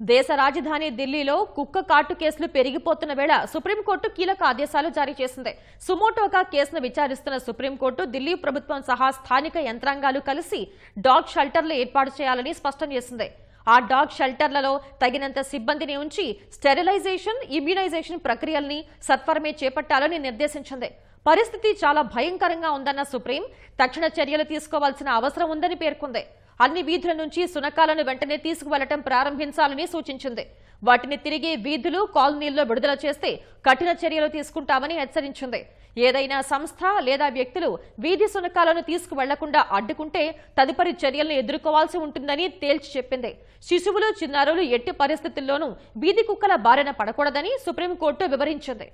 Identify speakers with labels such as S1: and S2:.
S1: దేశ రాజధాని ఢిల్లీలో కుక్క కాటు కేసులు పెరిగిపోతున్న వేళ సుప్రీంకోర్టు కీలక ఆదేశాలు జారీ చేసింది. సుమోటోగా కేసును విచారిస్తున్న సుప్రీంకోర్టు ఢిల్లీ ప్రభుత్వం సహా స్థానిక యంత్రాంగాలు కలిసి డాగ్ షెల్టర్లు ఏర్పాటు చేయాలని స్పష్టం చేసింది. ఆ డాగ్ షెల్టర్లలో తగినంత సిబ్బందిని ఉంచి స్టెరిలైజేషన్ ఇమ్యునైజేషన్ ప్రక్రియల్ని సత్వరమే చేపట్టాలని నిర్దేశించింది. పరిస్థితి చాలా భయంకరంగా ఉందన్న సుప్రీం తక్షణ చర్యలు తీసుకోవాల్సిన అవసరం ఉందని పేర్కొంది. అన్ని వీధుల నుంచి సునకాలను వెంటనే తీసుకువెళ్ళటం ప్రారంభించాలని సూచించింది. వాటిని తిరిగి వీధులు కాలనీల్లో విడుదల చేస్తే కఠిన చర్యలు తీసుకుంటామని హెచ్చరించింది. ఏదైనా సంస్థ లేదా వ్యక్తులు వీధి సునకాలను తీసుకువెళ్ళకుండా అడ్డుకుంటే తదుపరి చర్యలను ఎదుర్కోవాల్సి ఉంటుందని తేల్చి చెప్పింది. శిశువులు చిన్నారులు ఎట్టి పరిస్థితుల్లోనూ వీధి కుక్కల బారిన పడకూడదని సుప్రీంకోర్టు వివరించింది.